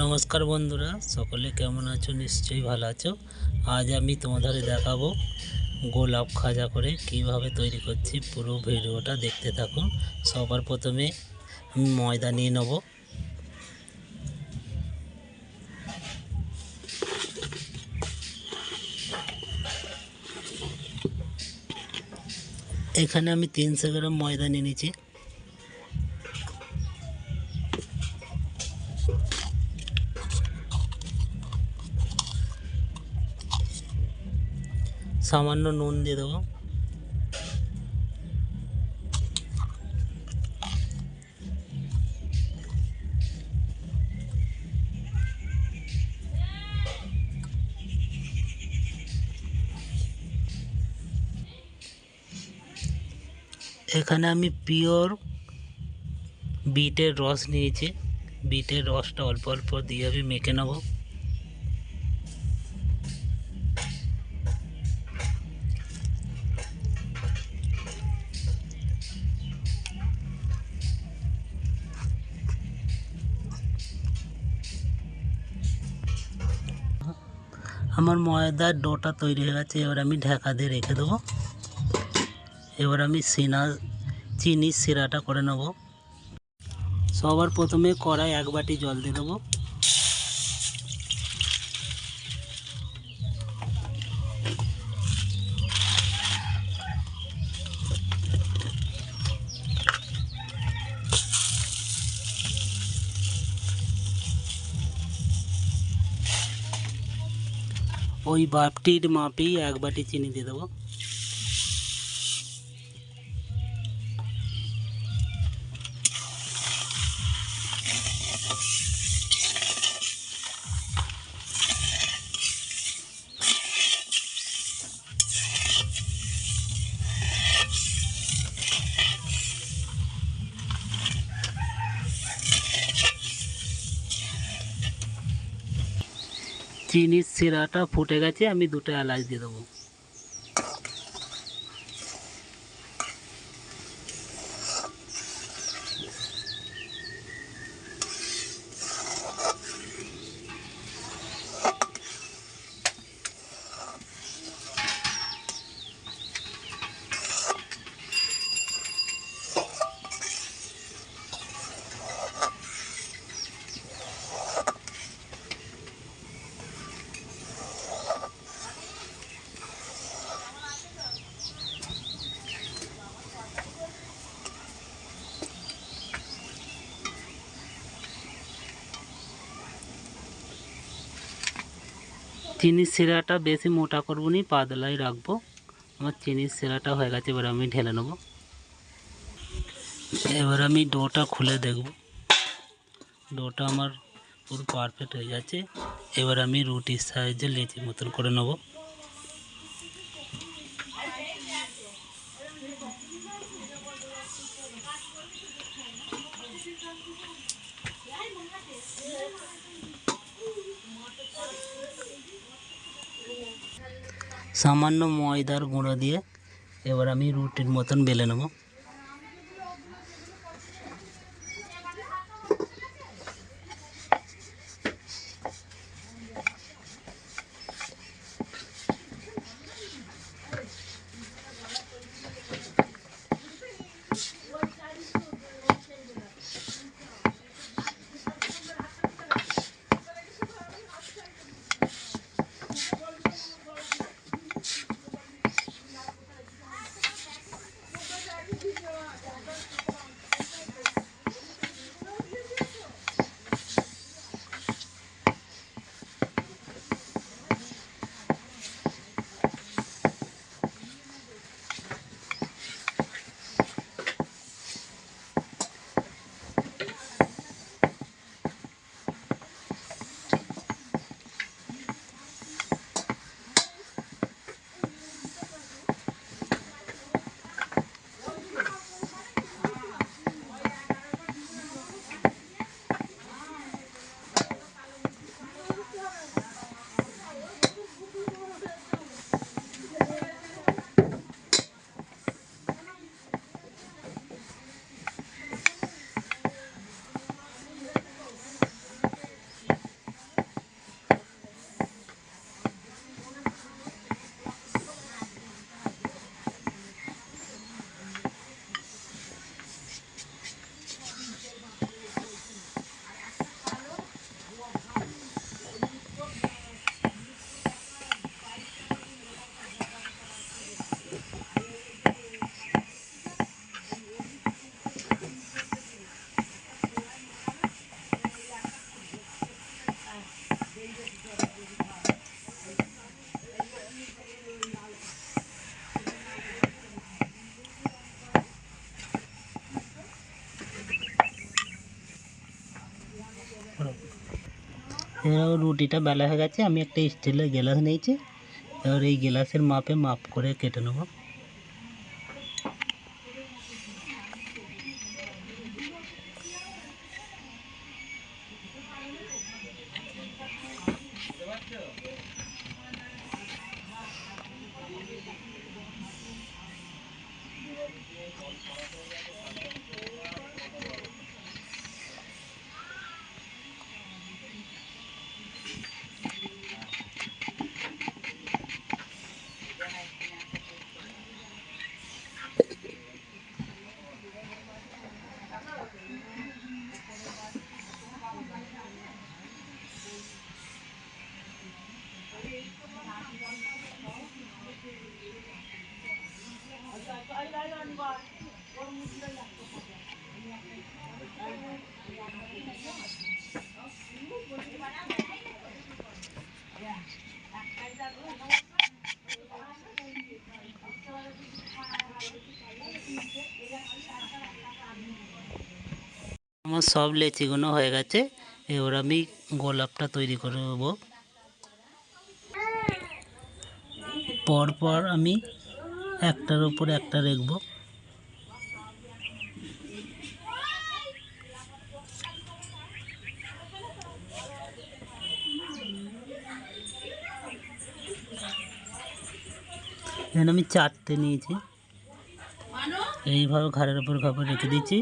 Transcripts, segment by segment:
নমস্কার বন্ধুরা, সকলে কেমন আছো? নিশ্চয়ই ভালো আছো। আজ আমি তোমাদের দেখাবো গোলাপ খাজা করে কীভাবে তৈরি করছি। পুরো ভিডিওটা দেখতে থাকুন। সবার প্রথমে আমি ময়দা নিয়ে নেব। এখানে আমি তিনশো গ্রাম ময়দা নিয়ে নিয়েছি সামান্য নুন দিয়ে দেবো। এখানে আমি পিওর বিটের রস নিয়েছি। বিটের রসটা অল্প অল্প দিয়ে আমি মেখে নেব। আমার ময়দার ডোটা তৈরি হয়ে গেছে, এবার আমি ঢাকা দিয়ে রেখে দেবো। এবার আমি সিনা চিনি সিরাটা করে নেব। সবার প্রথমে কড়াই এক বাটি জল দিয়ে দেবো। ওই বাপটির মাপেই এক বাটি চিনি দিয়ে দেবো। চিনির সিরাটা ফুটে গেছে আমি দুটো এলাচ দিয়ে দেবো। চিনির সিরাটা বেশি মোটা করব নি, পাতলাই রাখব। আমার চিনির সিরাটা হয়ে গেছে, এবার আমি ঢেলে নেব। এবার আমি ডোটা খুলে দেখব। ডোটা আমার পুরো পারফেক্ট হয়ে গেছে। এবার আমি রুটির সাইজে লেচি মতন করে নেব। সামান্য ময়দার গুঁড়ো দিয়ে এবার আমি রুটির মতন বেলে নেব। রুটিটা বেলা হয়ে গেছে, আমি একটা স্টিলের গ্লাস নিয়েছি। এবার এই গ্লাসের মাপে মাপ করে কেটে নেব। আমার সব লেচিগুলো হয়ে গেছে, এবার আমি গোলাপটা তৈরি করে নেব পরপর আমি একটার উপর একটা রাখব। এখানে আমি চারটে নিয়েছি। এইভাবে ঘাড়ের উপর ঘাপে রেখে দিচ্ছি।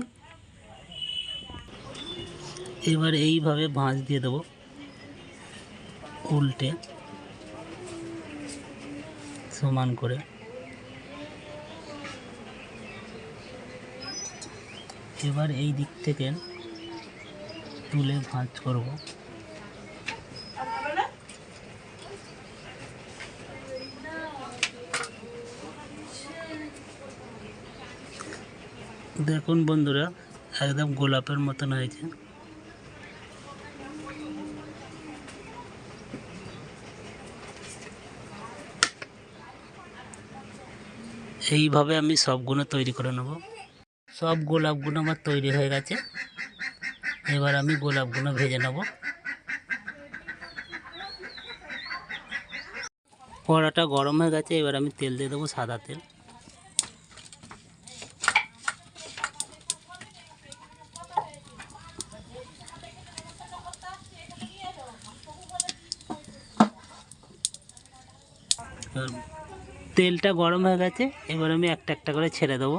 এবার এইভাবে ভাঁজ দিয়ে দেবো উল্টে সমান করে। এবার এই দিক থেকে তুলে ভাঁজ করব। দেখুন বন্ধুরা, একদম গোলাপের মতন হয়েছে। এইভাবে আমি সবগুলো তৈরি করে নেব। সব গোলাপগুলো আমার তৈরি হয়ে গেছে। এবার আমি গোলাপগুলো ভেজে নেব। কড়াটা গরম হয়ে গেছে, এবার আমি তেল দিয়ে দেবো সাদা তেল। এবার তেলটা গরম হয়ে গেছে এবার আমি একটা একটা করে ছেড়ে দেবো।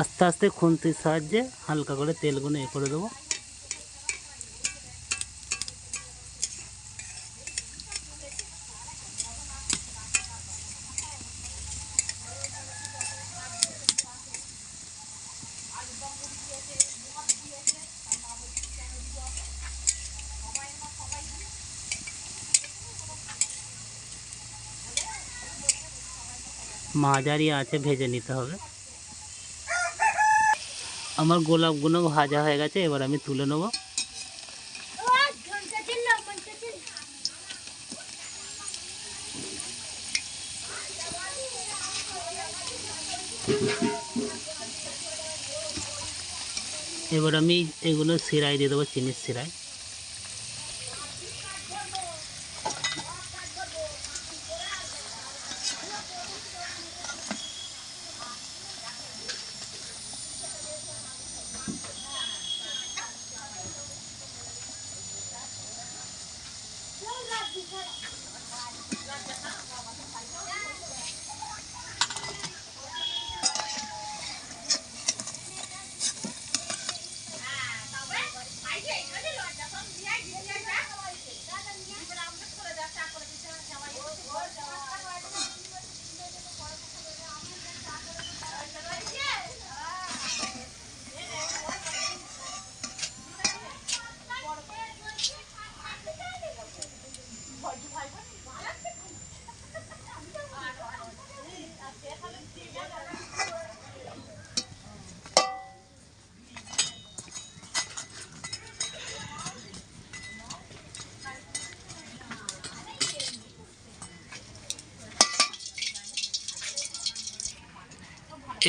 আস্তে আস্তে খুন্তির সাহায্যে হালকা করে তেলগুলো এ করে দেবো। মাঝারি আছে ভেজে নিতে হবে। আমার গোলাপগুলো ভাজা হয়ে গেছে, এবার আমি তুলে নেব। এবার আমি এগুলো সিরাই দিয়ে দেবো, চিনির সিরাই।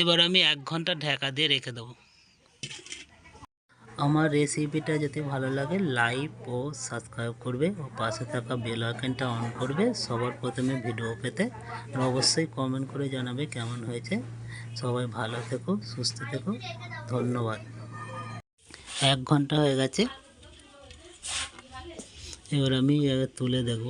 এবার আমি এক ঘণ্টা ঢাকা দিয়ে রেখে দেবো। আমার রেসিপিটা যদি ভালো লাগে লাইক ও সাবস্ক্রাইব করবে ও পাশে থাকা বেল আইকনটা অন করবে সবার প্রথমে ভিডিও পেতে। আর অবশ্যই কমেন্ট করে জানাবে কেমন হয়েছে। সবাই ভালো থেকো সুস্থ থেকো ধন্যবাদ। এক ঘণ্টা হয়ে গেছে। এবার আমি এবার তুলে দেখব।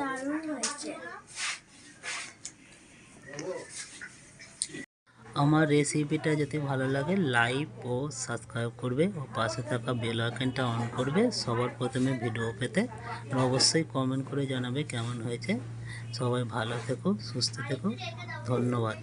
দারুণ হয়েছে। আমার রেসিপিটা যদি ভালো লাগে লাইক ও সাবস্ক্রাইব করবে ও পাশে থাকা বেল আইকনটা অন করবে সবার প্রথমে ভিডিও পেতে। আর অবশ্যই কমেন্ট করে জানাবে কেমন হয়েছে। সবাই ভালো থেকো সুস্থ থেকো। ধন্যবাদ।